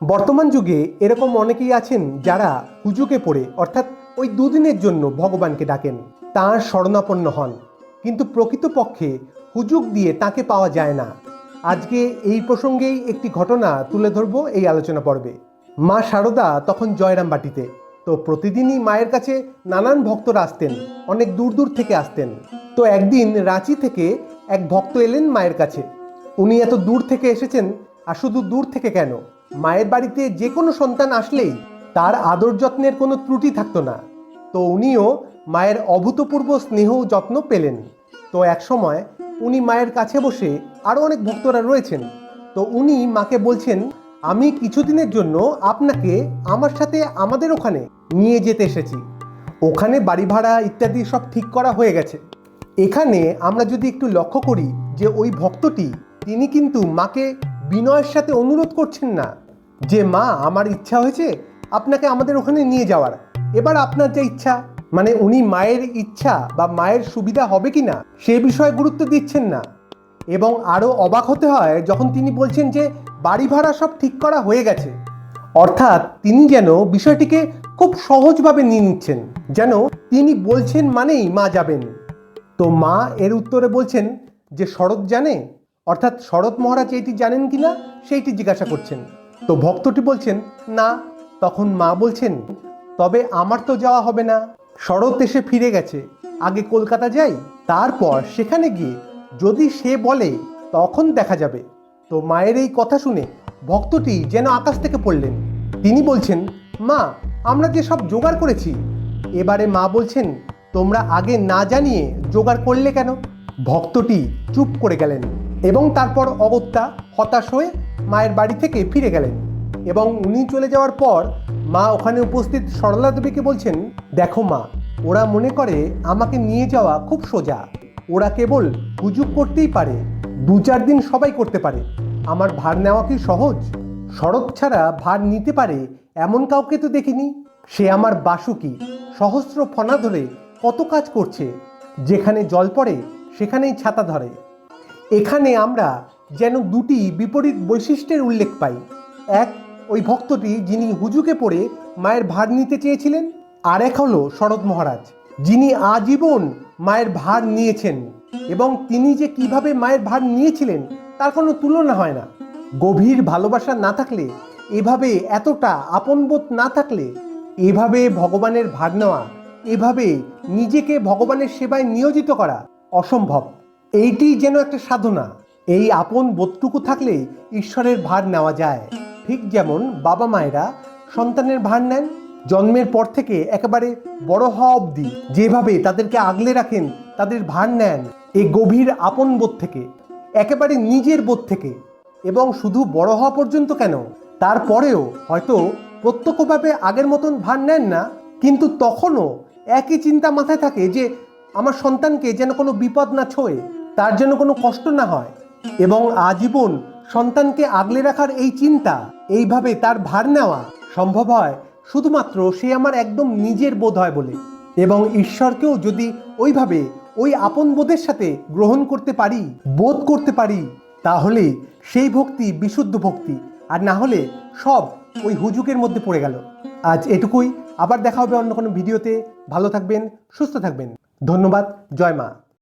বর্তমান যুগে এরকম অনেকেই আছেন যারা হুজুকে পড়ে, অর্থাৎ ওই দুদিনের জন্য ভগবানকে ডাকেন, তাঁর শরণাপন্ন হন। কিন্তু প্রকৃতপক্ষে হুজুক দিয়ে তাকে পাওয়া যায় না। আজকে এই প্রসঙ্গেই একটি ঘটনা তুলে ধরব এই আলোচনা পর্বে। মা শারদা তখন জয়রাম জয়রামবাটিতে, তো প্রতিদিনই মায়ের কাছে নানান ভক্তরা আসতেন, অনেক দূর দূর থেকে আসতেন। তো একদিন রাঁচি থেকে এক ভক্ত এলেন মায়ের কাছে। উনি এত দূর থেকে এসেছেন, আর শুধু দূর থেকে কেন? মায়ের বাড়িতে যে কোনো সন্তান আসলেই তার আদর যত্নের কোনো ত্রুটি থাকতো না। তো উনিও মায়ের অভূতপূর্ব স্নেহ যত্ন পেলেন। তো এক সময় উনি মায়ের কাছে বসে আরও অনেক ভক্তরা রয়েছেন। তো উনি মাকে বলছেন, আমি কিছুদিনের জন্য আপনাকে আমার সাথে আমাদের ওখানে নিয়ে যেতে এসেছি। ওখানে বাড়ি ভাড়া ইত্যাদি সব ঠিক করা হয়ে গেছে। এখানে আমরা যদি একটু লক্ষ্য করি যে ওই ভক্তটি, তিনি কিন্তু মাকে বিনয়ের সাথে অনুরোধ করছেন না যে, মা, আমার ইচ্ছা হয়েছে আপনাকে আমাদের ওখানে নিয়ে যাওয়ার। এবার আপনার যে ইচ্ছা মানে উনি মায়ের ইচ্ছা বা মায়ের সুবিধা হবে কি না, সে বিষয়ে গুরুত্ব দিচ্ছেন না। এবং আরও অবাক হতে হয় যখন তিনি বলছেন যে, বাড়ি ভাড়া সব ঠিক করা হয়ে গেছে। অর্থাৎ তিনি যেন বিষয়টিকে খুব সহজভাবে নিয়ে নিচ্ছেন, যেন তিনি বলছেন মানেই মা যাবেন। তো মা এর উত্তরে বলছেন যে, শরৎ জানে অর্থাৎ শরৎ মহারাজ এইটি জানেন কিনা, সেইটি জিজ্ঞাসা করছেন। তো ভক্তটি বলছেন, না। তখন মা বলছেন, তবে আমার তো যাওয়া হবে না। শরৎ এসে ফিরে গেছে। আগে কলকাতা যাই, তারপর সেখানে গিয়ে যদি সে বলে, তখন দেখা যাবে। তো মায়ের এই কথা শুনে ভক্তটি যেন আকাশ থেকে পড়লেন। তিনি বলছেন, মা, আমরা যে সব জোগাড় করেছি। এবারে মা বলছেন, তোমরা আগে না জানিয়ে জোগাড় করলে কেন? ভক্তটি চুপ করে গেলেন। এবং তারপর অগত্যা হতাশ হয়ে মায়ের বাড়ি থেকে ফিরে গেলেন এবং উনি চলে যাওয়ার পর মা ওখানে উপস্থিত সরলা দেবীকে বলছেন, দেখো মা, ওরা মনে করে আমাকে নিয়ে যাওয়া খুব সোজা। ওরা কেবল হুজুগ করতেই পারে, দু চার দিন সবাই করতে পারে। আমার ভার নেওয়া কি সহজ? শরৎ ছাড়া ভার নিতে পারে এমন কাউকে তো দেখিনি। সে আমার বাসুকি সহস্র ফনা ধরে কত কাজ করছে। যেখানে জল পড়ে, সেখানেই ছাতা ধরে। এখানে আমরা যেন দুটি বিপরীত বৈশিষ্ট্যের উল্লেখ পাই। এক, ওই ভক্তটি যিনি হুজুকে পড়ে মায়ের ভার নিতে চেয়েছিলেন, আর এক হলো শরৎ মহারাজ, যিনি আজীবন মায়ের ভার নিয়েছেন এবং তিনি যে কীভাবে মায়ের ভার নিয়েছিলেন তার কোনো তুলনা হয় না। গভীর ভালোবাসা না থাকলে, এভাবে এতটা আপনবোধ না থাকলে, এভাবে ভগবানের ভার নেওয়া, এভাবে নিজেকে ভগবানের সেবায় নিয়োজিত করা অসম্ভব। এইটি যেন একটা সাধনা। এই আপন বোধটুকু থাকলে ঈশ্বরের ভার নেওয়া যায়। ঠিক যেমন বাবা মায়েরা সন্তানের ভার নেন, জন্মের পর থেকে একেবারে বড় হওয়া অবধি যেভাবে তাদেরকে আগলে রাখেন, তাদের ভার নেন এই গভীর আপন বোধ থেকে, একেবারে নিজের বোধ থেকে। এবং শুধু বড় হওয়া পর্যন্ত কেন? তারপরেও হয়তো প্রত্যক্ষভাবে আগের মতন ভার নেন না, কিন্তু তখনও একই চিন্তা মাথায় থাকে যে আমার সন্তানকে যেন কোনো বিপদ না ছোঁয়। তার যেন কোনো কষ্ট না হয় এবং আজীবন সন্তানকে আগলে রাখার এই চিন্তা, এইভাবে তার ভার নেওয়া সম্ভব হয় শুধুমাত্র সে আমার একদম নিজের বোধ হয় বলে। এবং ঈশ্বরকেও যদি ওইভাবে ওই আপন বোধের সাথে গ্রহণ করতে পারি, বোধ করতে পারি, তাহলে সেই ভক্তি বিশুদ্ধ ভক্তি, আর না হলে সব ওই হুজুকের মধ্যে পড়ে গেল। আজ এটুকুই, আবার দেখা হবে অন্য কোনো ভিডিওতে। ভালো থাকবেন, সুস্থ থাকবেন। ধন্যবাদ, জয় মা।